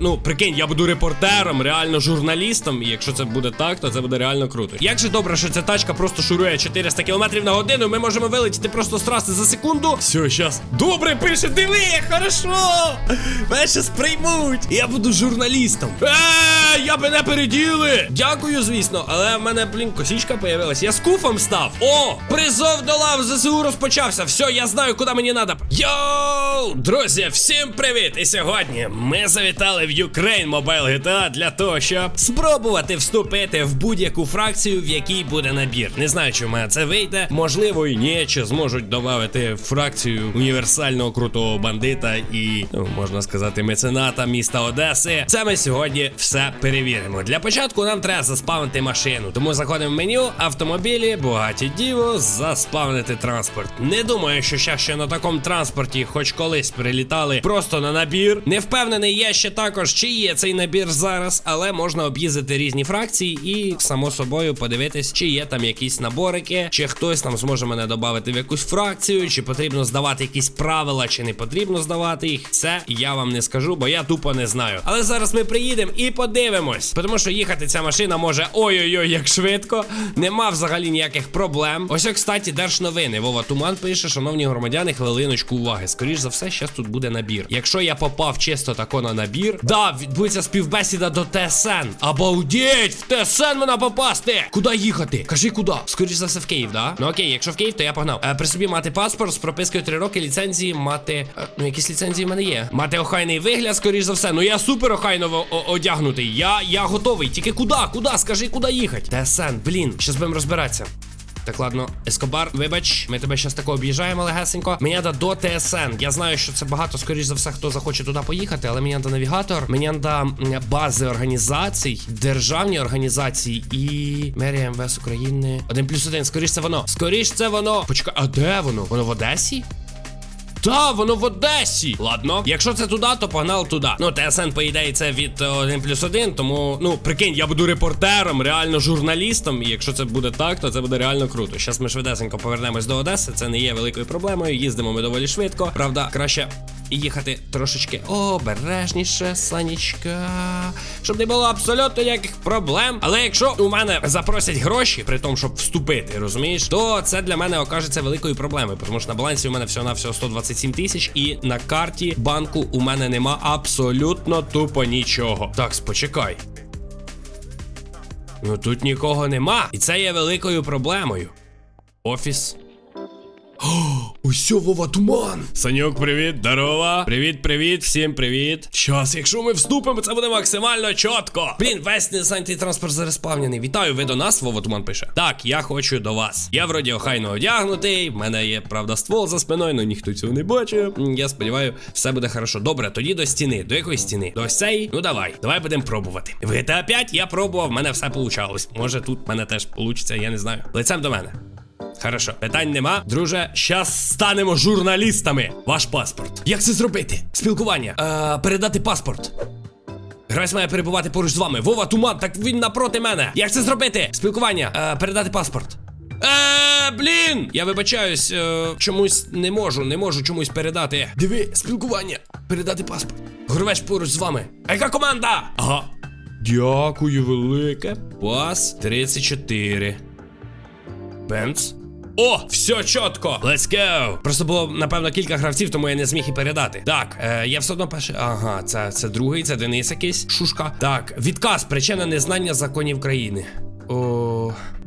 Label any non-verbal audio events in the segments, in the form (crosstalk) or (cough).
Ну, прикинь, я буду репортером, реально журналістом, і якщо це буде так, то це буде реально круто. Як же добре, що ця тачка просто шурує 400 км на годину, ми можемо вилетіти просто з траси за секунду. Все, щас. Добре, пише, диви, хорошо. Мене щас приймуть. Я буду журналістом. Е, я мене переділи. Дякую, звісно, але в мене, блін, косічка появилась. Я з куфом став. О, призов до лав ЗСУ розпочався. Все, я знаю, куди мені треба. Йоу, друзі, всім привіт! І сьогодні ми завітали в Ukraine Mobile GTA для того, щоб спробувати вступити в будь-яку фракцію, в якій буде набір. Не знаю, чи в мене це вийде. Можливо, і ні, чи зможуть додати фракцію універсального крутого бандита і, ну, можна сказати, мецената міста Одеси. Це ми сьогодні все перевіримо. Для початку нам треба заспавнити машину. Тому заходимо в меню, автомобілі, багаті діво, заспавнити транспорт. Не думаю, що ще, ще на такому транспорті, хоч колись прилітали просто на набір. Не впевнений я ще також, чи є цей набір зараз, але можна об'їздити різні фракції і само собою подивитись, чи є там якісь наборики, чи хтось там зможе мене додати в якусь фракцію, чи потрібно здавати якісь правила, чи не потрібно здавати їх. Це я вам не скажу, бо я тупо не знаю. Але зараз ми приїдемо і подивимось, тому що їхати ця машина може ой-ой-ой, як швидко. Нема взагалі ніяких проблем. Ось, о, кстати, держновини. Вова Туман пише, шановні громадяни, хвилиночку уваги. Скоріш за все, зараз тут буде набір. Якщо я попав чисто тако на набір, да, відбудеться співбесіда до ТСН. Обалдеть, в ТСН мене попасти. Куди їхати? Кажи, куди? Скоріш за все в Київ, да? Ну окей, якщо в Київ, то я погнав. Е, при собі мати паспорт з пропискою 3 роки, ліцензії, мати. Е, ну, якісь ліцензії в мене є. Мати охайний вигляд, скоріш за все. Ну я супер охайно одягнутий. Я, я готовий. Тільки куди? Куди? Скажи, куди їхати? ТСН, блін, щас будемо розбиратися. Так, ладно, Ескобар, вибач, ми тебе зараз тако об'їжджаємо легесенько. Мені треба до ТСН. Я знаю, що це багато, скоріш за все, хто захоче туди поїхати, але мені треба навігатор, мені треба бази організацій, державні організації і мерія МВС України. Один плюс один, скоріш це воно. Скоріш це воно. Почекай, а де воно? Воно в Одесі? Та, воно в Одесі. Ладно, якщо це туди, то погнали туди. Ну, ТСН, по ідеї, це від 1 плюс 1, тому, ну, прикинь, я буду репортером, реально журналістом. І якщо це буде так, то це буде реально круто. Зараз ми швидесенько повернемось до Одеси. Це не є великою проблемою. Їздимо ми доволі швидко. Правда, краще. Їхати трошечки обережніше, санічка, щоб не було абсолютно ніяких проблем. Але якщо у мене запросять гроші, при тому, щоб вступити, розумієш, то це для мене окажеться великою проблемою, тому що на балансі у мене всього на всього 127 тисяч, і на карті банку у мене нема абсолютно тупо нічого. Так, спочекай. Ну тут нікого нема, і це є великою проблемою. Офіс. Усьо Вова туман. Санюк, привіт, здорова. Привіт, привіт, всім привіт. Щас, якщо ми вступимо, це буде максимально чітко. Блін, весь незайнятий транспорт зареспавнений. Вітаю, ви до нас, Вова Туман пише. Так, я хочу до вас. Я вроді охайно одягнутий. В мене є, правда, ствол за спиною, але ніхто цього не бачив. Я сподіваюся, все буде хорошо. Добре, тоді до стіни. До якої стіни? До цієї? Ну давай, давай будемо пробувати. В GTA 5 я пробував, в мене все получалось. Може тут в мене теж получиться, я не знаю. Лицем до мене. Хорошо, питань нема. Друже, щас станемо журналістами. Ваш паспорт. Як це зробити? Спілкування. Е, передати паспорт. Гравець має перебувати поруч з вами. Вова Туман, так він напроти мене. Як це зробити? Спілкування. Е, передати паспорт. Е, блін! Я вибачаюсь, е, чомусь не можу, не можу чомусь передати. Диви, спілкування. Передати паспорт. Гравець поруч з вами. А яка команда? Ага. Дякую, велике. Пас 34. Бенц. О, все чітко. Let's go. Просто було, напевно, кілька гравців, тому я не зміг і передати. Так, е, я все одно перший. Ага, це, це другий, це Денис якийсь. Шушка. Так, відказ, причина незнання законів країни.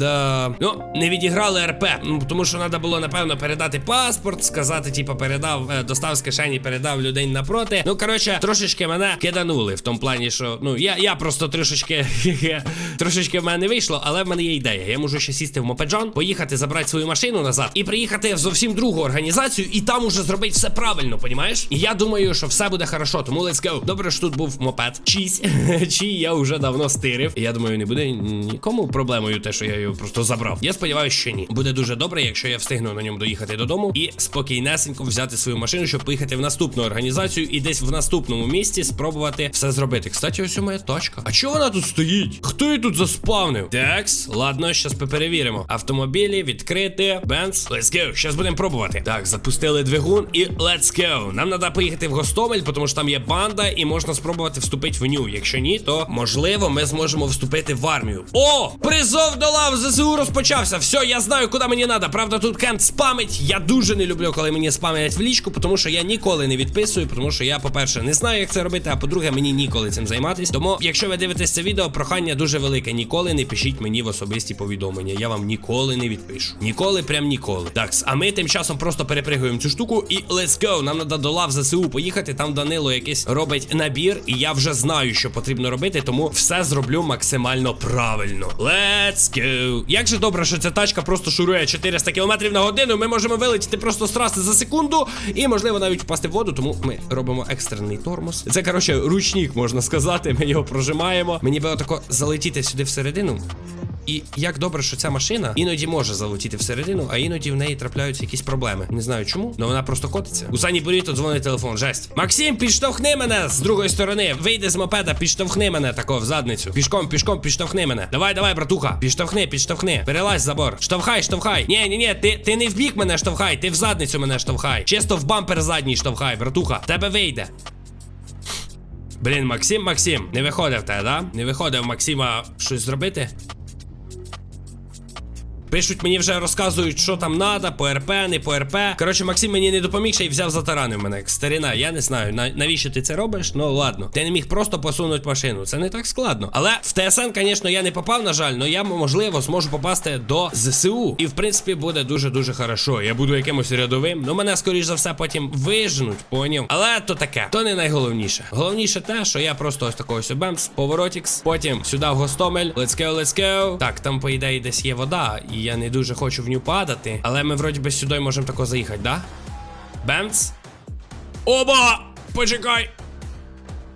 Да. Ну, не відіграли РП. Ну, тому що треба було, напевно, передати паспорт, сказати, типу, передав, е, достав з кишені, передав людей напроти. Ну, коротше, трошечки мене киданули в тому плані, що ну я, я просто трошечки (laughs) трошечки в мене не вийшло, але в мене є ідея. Я можу ще сісти в мопеджон, поїхати забрати свою машину назад і приїхати в зовсім другу організацію, і там уже зробити все правильно, понімаєш? І я думаю, що все буде хорошо, тому let's go. Добре, що тут був мопед. Чись, (laughs) чий я вже давно стирив. І я думаю, не буде нікому проблемою те, що я його просто забрав. Я сподіваюся, що ні. Буде дуже добре, якщо я встигну на ньому доїхати додому і спокійнесенько взяти свою машину, щоб поїхати в наступну організацію і десь в наступному місці спробувати все зробити. Кстати, ось у моя точка. А чого вона тут стоїть? Хто її тут заспавнив? Такс, ладно, щас перевіримо. Автомобілі відкрити. Бенц. Let's go. Щас будемо пробувати. Так, запустили двигун і let's go. Нам треба поїхати в Гостомель, тому що там є банда, і можна спробувати вступити в ню. Якщо ні, то можливо ми зможемо вступити в армію. О! Призов до лав ЗСУ розпочався. Все, я знаю, куди мені треба. Правда, тут Кент спамить. Я дуже не люблю, коли мені спамлять в лічку, тому що я ніколи не відписую, тому що я, по-перше, не знаю, як це робити, а по-друге, мені ніколи цим займатися. Тому, якщо ви дивитесь це відео, прохання дуже велике. Ніколи не пишіть мені в особисті повідомлення. Я вам ніколи не відпишу. Ніколи, прям ніколи. Так, а ми тим часом просто перепригуємо цю штуку і let's go. Нам треба до лав ЗСУ поїхати. Там Данило якийсь робить набір, і я вже знаю, що потрібно робити, тому все зроблю максимально правильно. Let's go. Як же добре, що ця тачка просто шурує 400 км на годину. Ми можемо вилетіти просто з траси за секунду і, можливо, навіть впасти в воду, тому ми робимо екстрений тормоз. Це, коротше, ручник, можна сказати. Ми його прожимаємо. Мені би отако залетіти сюди всередину. І як добре, що ця машина іноді може залетіти всередину, а іноді в неї трапляються якісь проблеми. Не знаю чому, але вона просто котиться. У Сані Буріто дзвонить телефон. Жесть. Максим, підштовхни мене з другої сторони. Вийди з мопеда, підштовхни мене тако в задницю. Пішком, пішком, підштовхни мене. Давай, давай, братуха. Підштовхни, підштовхни. Перелазь забор. Штовхай, штовхай. Ні, ні, ні, ти, ти не в бік мене штовхай, ти в задницю мене штовхай. Чисто в бампер задній штовхай, братуха. Тебе вийде. Блін, Максим, Максим, не виходив те, да? Не виходив Максима щось зробити? Пишуть, мені вже розказують, що там надо, по РП, не по РП. Коротше, Максим мені не допоміг ще й взяв затаранив мене. Старина, я не знаю, на, навіщо ти це робиш? Ну ладно. Ти не міг просто посунути машину. Це не так складно. Але в ТСН, звісно, я не попав, на жаль, але я можливо зможу попасти до ЗСУ. І в принципі буде дуже-дуже хорошо. Я буду якимось рядовим. Ну мене, скоріш за все, потім виженуть, поняв. Але то таке, то не найголовніше. Головніше те, що я просто ось такого ось бемс, поворотікс, потім сюди в Гостомель. Let's go, let's go. Так, там, по ідеї, десь є вода, і я не дуже хочу в ню падати. Але ми вроді би сюди можемо тако заїхати, да? Бемц? Оба! Почекай!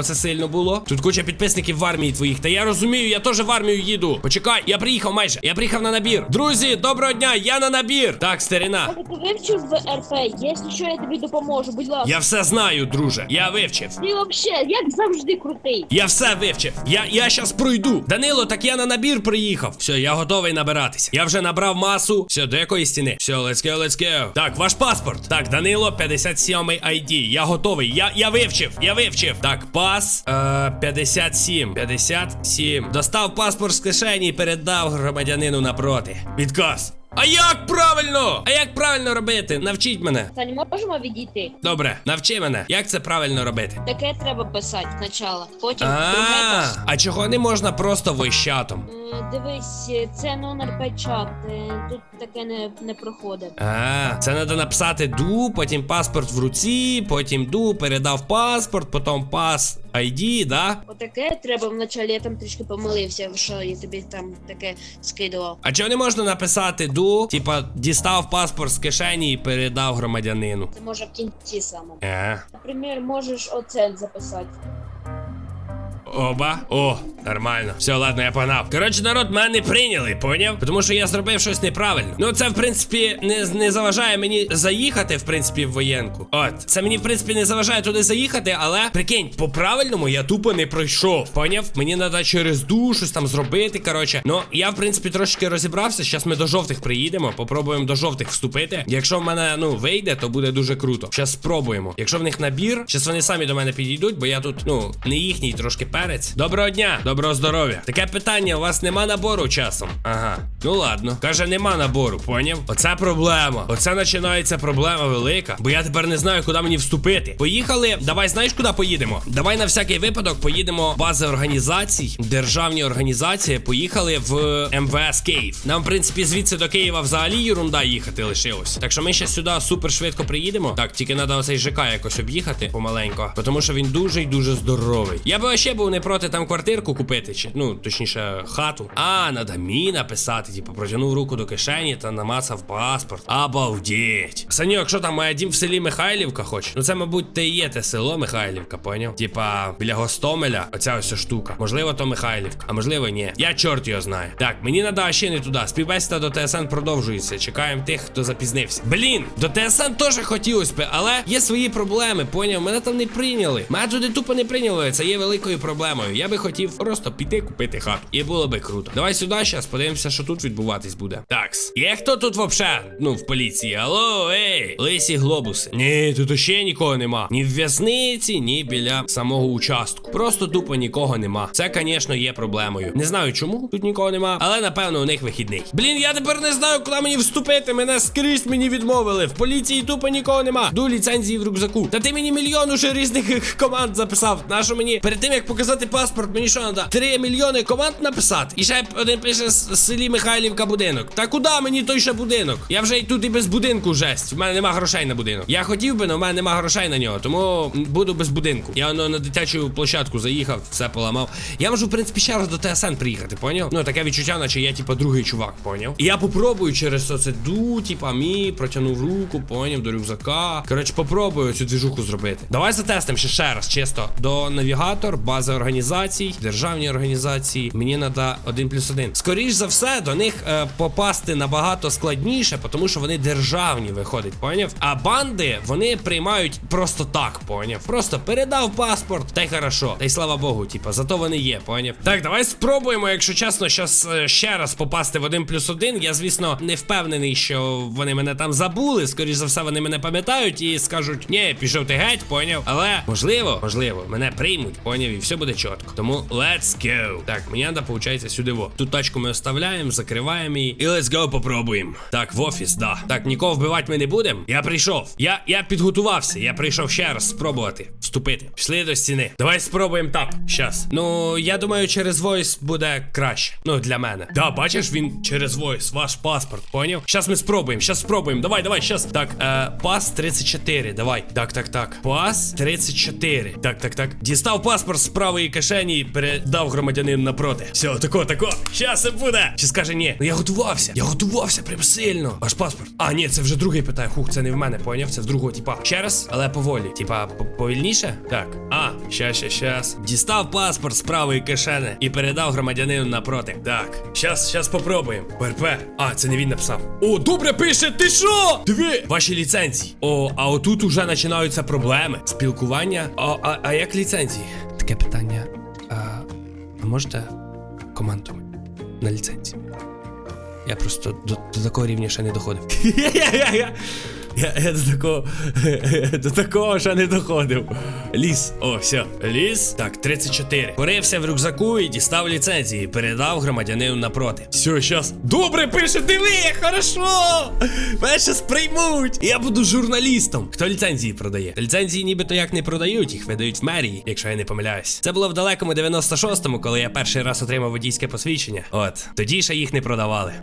Оце сильно було. Тут куча підписників в армії твоїх. Та я розумію, я теж в армію їду. Почекай, я приїхав майже. Я приїхав на набір. Друзі, доброго дня, я на набір. Так, старина. Ти вивчив в РП, якщо що, я тобі допоможу, будь ласка. Я все знаю, друже. Я вивчив. Ти вообще, як завжди крутий. Я все вивчив. Я, я щас пройду. Данило, так я на набір приїхав. Все, я готовий набиратися. Я вже набрав масу. Все, до якої стіни? Все, let's go, let's go. Так, ваш паспорт. Так, Данило, 57 ID. Я готовий. Я, я вивчив. Я вивчив. Так, пас. Е, 57. 57. Достав паспорт з кишені і передав громадянину напроти. Відказ. А як правильно? А як правильно робити? Навчіть мене. Та не можемо відійти. Добре, навчи мене. Як це правильно робити? Таке треба писати спочатку. Потім А, друге. а чого не можна просто вищатом? Е, Дивись, це номер печат. е, Тут таке не, не проходить. А, це треба написати ду, потім паспорт в руці, потім ду, передав паспорт, потім пас ID, да? Отаке треба вначалі, я там трішки помилився, що я тобі там таке скидував. А чого не можна написати ду, типа дістав паспорт з кишені і передав громадянину? Це може в кінці самому. Е. Наприклад, можеш оце записати. Оба. О, нормально. Все, ладно, я погнав. Коротше, народ мене не прийняли, поняв? Тому що я зробив щось неправильно. Ну, це, в принципі, не, не заважає мені заїхати, в принципі, в воєнку. От, це мені, в принципі, не заважає туди заїхати, але прикинь, по-правильному я тупо не пройшов. Поняв? Мені треба через ду щось там зробити. Коротше, ну я, в принципі, трошки розібрався. Зараз ми до жовтих приїдемо. Попробуємо до жовтих вступити. Якщо в мене ну вийде, то буде дуже круто. Зараз спробуємо. Якщо в них набір, зараз вони самі до мене підійдуть, бо я тут, ну, не їхній трошки перець. Доброго дня, доброго здоров'я. Таке питання: у вас нема набору часом? Ага. Ну ладно. Каже, нема набору, поняв? Оце проблема. Оце починається проблема велика. Бо я тепер не знаю, куди мені вступити. Поїхали. Давай знаєш, куди поїдемо? Давай на всякий випадок поїдемо в бази організацій, державні організації. Поїхали в МВС Київ. Нам, в принципі, звідси до Києва взагалі ерунда їхати лишилось. Так що ми ще сюди супер швидко приїдемо. Так, тільки треба оцей ЖК якось об'їхати помаленько, тому що він дуже і дуже здоровий. Я би ще був не проти там квартирку купити, чи ну точніше, хату. А, надо мі написати, типу, протягнув руку до кишені та намацав паспорт. Обалдеть. Саньок, що там, моя дім в селі Михайлівка хоч? Ну це, мабуть, те і є те село Михайлівка, поняв? Типа біля Гостомеля, оця ось штука. Можливо, то Михайлівка, а можливо, ні. Я чорт його знаю. Так, мені надо ще не туди. Співбесіда до ТСН продовжується. Чекаємо тих, хто запізнився. Блін, до ТСН теж хотілося би, але є свої проблеми, поняв? Мене там не прийняли. Мене туди тупо не прийняли. Це є великою проблемою. Я би хотів просто піти купити хату. І було би круто. Давай сюди зараз подивимося, що тут відбуватись буде. Такс. Є хто тут вообще? Ну, в поліції. Алло, ей, лисі глобуси. Ні, тут ще нікого нема. Ні в в'язниці, ні біля самого участку. Просто тупо нікого нема. Це, звісно, є проблемою. Не знаю чому тут нікого нема, але напевно у них вихідний. Блін, я тепер не знаю, куди мені вступити. Мене скрізь мені відмовили. В поліції тупо нікого нема. Ду ліцензії в рюкзаку. Та ти мені мільйон уже різних (laughs) команд записав. Нащо мені перед тим як показати паспорт, мені що треба? Три мільйони команд написати? І ще один пише з селі Михайлівка будинок. Та куди мені той ще будинок? Я вже й тут і без будинку жесть. У мене нема грошей на будинок. Я хотів би, але в мене нема грошей на нього, тому буду без будинку. Я ну, на дитячу площадку заїхав, все поламав. Я можу, в принципі, ще раз до ТСН приїхати, поняв? Ну таке відчуття, наче я, типа, другий чувак, поняв? І я попробую через оце ду, типа, мі, протягнув руку, поняв, до рюкзака. Коротше, попробую цю двіжуху зробити. Давай затестимо ще ще раз, чисто. До навігатор, база організацій, державні організації. Мені треба один плюс один. Скоріш за все, до них е, попасти набагато складніше, тому що вони державні виходить, поняв? А банди вони приймають просто так, поняв? Просто передав паспорт, та й хорошо. Та й слава Богу, типа, зато вони є, поняв? Так, давай спробуємо, якщо чесно, щас е, ще раз попасти в один плюс один. Я, звісно, не впевнений, що вони мене там забули. Скоріш за все, вони мене пам'ятають і скажуть, ні, пішов ти геть, поняв? Але можливо, можливо, мене приймуть, поняв, і все буде чітко. Тому let's go. Так, мені треба, виходить, сюди во. Тут тачку ми оставляємо, закриваємо її. І let's go попробуємо. Так, в офіс, да. Так, нікого вбивати ми не будемо. Я прийшов. Я, я підготувався. Я прийшов ще раз спробувати вступити. Пішли до стіни. Давай спробуємо так. Щас. Ну, я думаю, через войс буде краще. Ну, для мене. Да, бачиш, він через войс, ваш паспорт, поняв? Щас ми спробуємо, щас спробуємо. Давай, давай, щас. Так, е, пас 34, давай. Так, так, так. Пас 34. Так, так, так. Дістав паспорт з кишені і передав громадянину напроти. Все, тако, тако. Щас це буде. Чи скаже ні. Ну я готувався. Я готувався прям сильно. Ваш паспорт. А, ні, це вже другий питає. Хух, це не в мене, поняв? Це в другого, типа. Ще раз, але поволі. Типа, повільніше? Так. А, щас, щас, щас. Дістав паспорт з правої кишені і передав громадянину напроти. Так. Щас, щас попробуємо. ПРП. А, це не він написав. О, добре пише, ти що? Диви! Ваші ліцензії. О, а отут уже починаються проблеми. Спілкування. А, а, а як ліцензії? Таке питання. А, а можете команду на ліцензії? Я просто до, до такого рівня ще не доходив. (laughs) Я, я до такого (laughs) до такого ще не доходив. Ліс. О, все. Ліс. Так, 34. Порився в рюкзаку і дістав ліцензії. Передав громадянину напроти. Все, щас. Добре, пише, диви, хорошо. Мене щас приймуть. Я буду журналістом. Хто ліцензії продає? Ліцензії нібито як не продають, їх видають в мерії, якщо я не помиляюсь. Це було в далекому 96-му, коли я перший раз отримав водійське посвідчення. От, тоді ще їх не продавали. (laughs)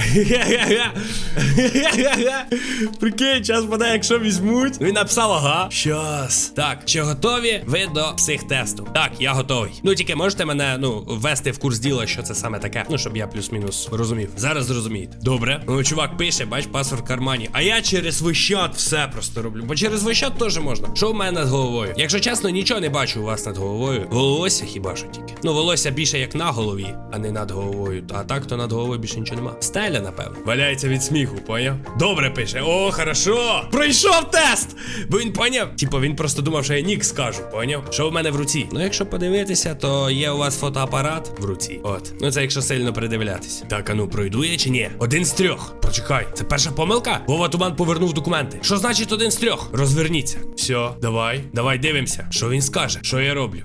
Прикинь, час буде, якщо візьмуть. Він написав, ага. Щас. Так, чи готові ви до психтесту? Так, я готовий. Ну тільки можете мене ну ввести в курс діла, що це саме таке. Ну, щоб я плюс-мінус розумів. Зараз зрозумієте. Добре. Ну, чувак пише, бач, паспорт в кармані. А я через вищат все просто роблю. Бо через вищат теж можна. Що в мене над головою? Якщо чесно, нічого не бачу у вас над головою. Волосся хіба що тільки. Ну, волосся більше як на голові, а не над головою. А так, то над головою більше нічого нема. Стеля, напевно. Валяється від сміху, поняв? Добре пише. О, хорошо. Пройшов тест! Бо він поняв. Типу, він просто думав, що я нік скажу, поняв? Що в мене в руці? Ну, якщо подивитися, то є у вас фотоапарат в руці. От. Ну це якщо сильно придивлятися. Так, а ну пройду я чи ні? Один з трьох. Почекай, це перша помилка? Вова Туман повернув документи. Що значить один з трьох? Розверніться. Все, давай, давай дивимося. Що він скаже? Що я роблю?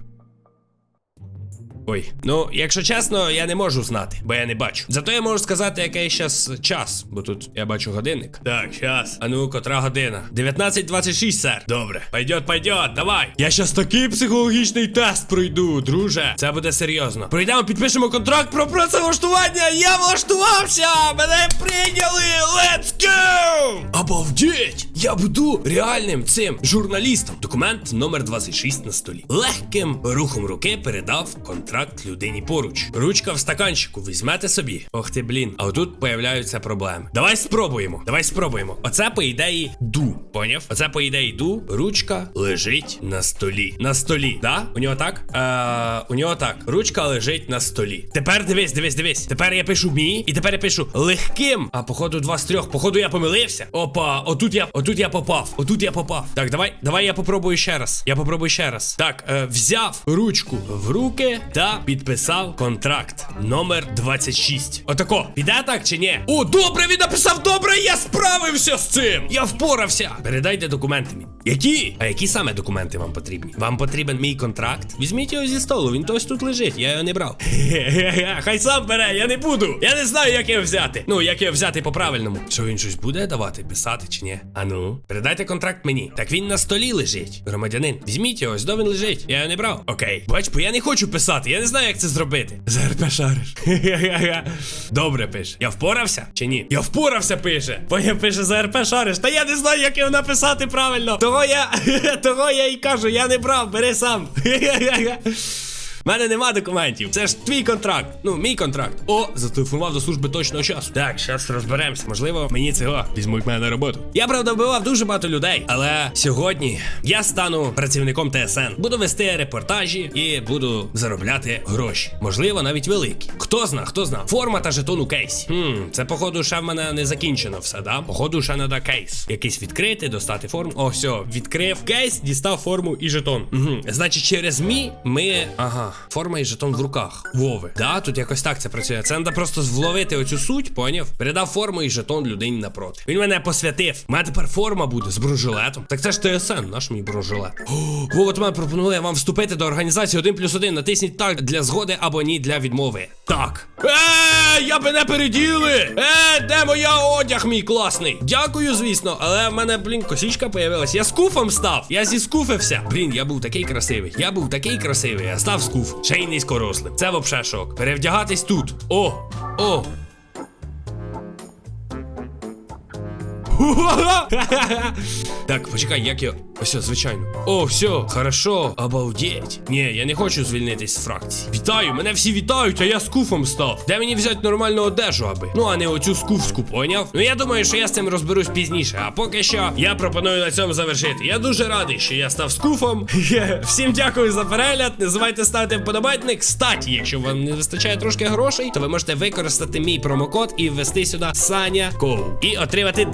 Ой, ну, якщо чесно, я не можу знати, бо я не бачу. Зато я можу сказати, який зараз час, бо тут я бачу годинник. Так, час. А ну, котра година? 19.26, сер. Добре. Пойдет, пойдет, давай. Я щас такий психологічний тест пройду, друже. Це буде серйозно. Пройдемо, підпишемо контракт про працевлаштування. Я влаштувався! Мене прийняли! Let's go! Обалдеть! Я буду реальним цим журналістом. Документ номер 26 на столі. Легким рухом руки передав контракт контракт людині поруч. Ручка в стаканчику, візьмете собі. Ох ти, блін. А отут появляються проблеми. Давай спробуємо. Давай спробуємо. Оце по ідеї ду. Поняв? Оце по ідеї ду. Ручка лежить на столі. На столі, да? У нього так? Е, у нього так. Ручка лежить на столі. Тепер дивись, дивись, дивись. Тепер я пишу мі, і тепер я пишу легким. А походу два з трьох. Походу я помилився. Опа, отут я, отут я попав. Отут я попав. Так, давай, давай я попробую ще раз. Я попробую ще раз. Так, е, взяв ручку в руки та підписав контракт. Номер 26. Отако. Піде так чи ні? О, добре, він написав добре, я справився з цим. Я впорався. Передайте документи мені. Які? А які саме документи вам потрібні? Вам потрібен мій контракт? Візьміть його зі столу, він ось тут лежить, я його не брав. (laughs) Хай сам бере, я не буду. Я не знаю, як його взяти. Ну, як його взяти по-правильному. Що він щось буде давати, писати чи ні? Ану, передайте контракт мені. Так він на столі лежить. Громадянин, візьміть його, ось він лежить. Я його не брав. Окей. Бач, бо я не хочу писати, я не знаю, як це зробити. ЗРП шариш. Добре пише. Я впорався чи ні? Я впорався, пише. Поняв пише ЗРП шариш. Та я не знаю, як його написати правильно. Того я. (laughs) Того я і кажу, я не брав, бери сам. У мене нема документів. Це ж твій контракт. Ну, мій контракт. О, зателефонував до служби точного часу. Так, зараз розберемося. Можливо, мені цього візьмуть мене на роботу. Я правда вбивав дуже багато людей, але сьогодні я стану працівником ТСН. Буду вести репортажі і буду заробляти гроші. Можливо, навіть великі. Хто зна, хто зна. Форма та жетон у кейсі. Хм, це походу ще в мене не закінчено все, да? Походу, ще треба кейс. Якийсь відкрити, достати форму. О, все, відкрив кейс, дістав форму і жетон. Угу. Значить, через мі ми. Ага. Форма і жетон в руках. Вови. Да, тут якось так це працює. Це треба просто вловити оцю суть, поняв? Передав форму і жетон людині напроти. Він мене посвятив. У мене тепер форма буде з бронежилетом. Так це ж ТСН, наш мій бронежилет. Вова мене пропонує вам вступити до організації 1 плюс 1. Натисніть так для згоди або ні для відмови. Так. Е, я би не переділи! Е, де моя одяг, мій класний? Дякую, звісно, але в мене, блін, косічка появилась. Я скуфом став. Я зіскуфився. Блін, я був такий красивий. Я був такий красивий, а став скуф. Ще й низькорослим. Це вообще шок. Перевдягатись тут. О! О! (laughs) Так, почекай, як я. Ось, звичайно. О, все, хорошо, обалдеть. Ні, я не хочу звільнитись з фракції. Вітаю, мене всі вітають, а я скуфом став. Де мені взяти нормальну одежу, аби? Ну, а не оцю скуфську, поняв? Ну я думаю, що я з цим розберусь пізніше. А поки що я пропоную на цьому завершити. Я дуже радий, що я став скуфом. (laughs) Всім дякую за перегляд. Не забувайте ставити вподобайник. Кстати, якщо вам не вистачає трошки грошей, то ви можете використати мій промокод і ввести сюди Саня Коу і отримати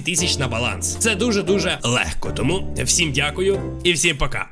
200 тисяч на баланс. Це дуже дуже легко. Тому всім дякую і всім пока.